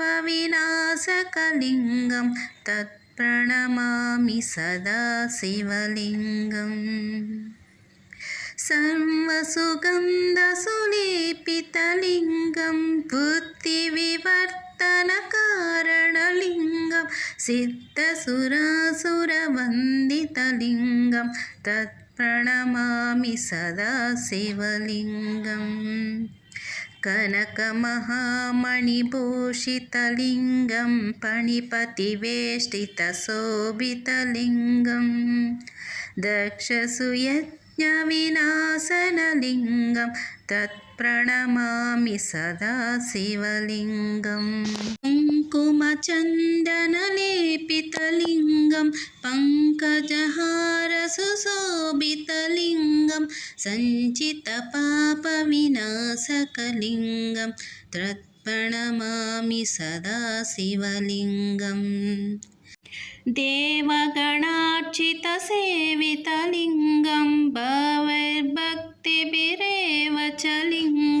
कामदनाकरुणाकरलिङ्गं रावणदर्पविनाशकलिङ्गं तत्प्रणमामि सदा शिवलिङ्गम् सर्वसुगन्धसुलेपितलिङ्गं बुद्धिविवर्तनकारणलिङ्गं सिद्धसुरासुरवन्दितलिङ्गं तत्प्रणमामि सदा शिवलिङ्गम् कनकमहामणिभूषितलिङ्गं पणिपतिवेष्टितशोभितलिङ्गं दक्षसुयज्ञविनाशनलिङ्गं तत्प्रणमामि सदा शिवलिङ्गम् कुङ्कुमचन्दनलेपितलिङ्गं पङ्कजहारसुशोभितलिङ्गं सञ्चितपापविनाशकलिङ्गं तत्प्रणमामि सदा शिवलिङ्गम्। देवगणार्चितसेवितलिङ्गं भवैर्भक्तिभिरेव च लिङ्गं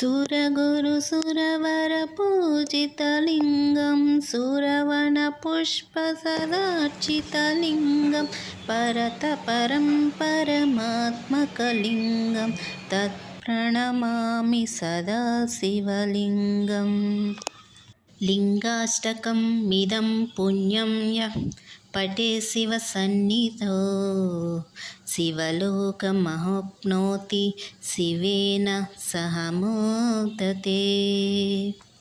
सुरगुरुसुरवरपूजितलिङ्गं सुरवणपुष्पसदार्चितलिङ्गं परतपरं परमात्मकलिङ्गं तत्प्रणमामि सदा शिवलिङ्गम् लिङ्गाष्टकं मिदं पुण्यं यः పడే శివ సన్నిధో. శివలోకమహప్నోతి శివేన సహ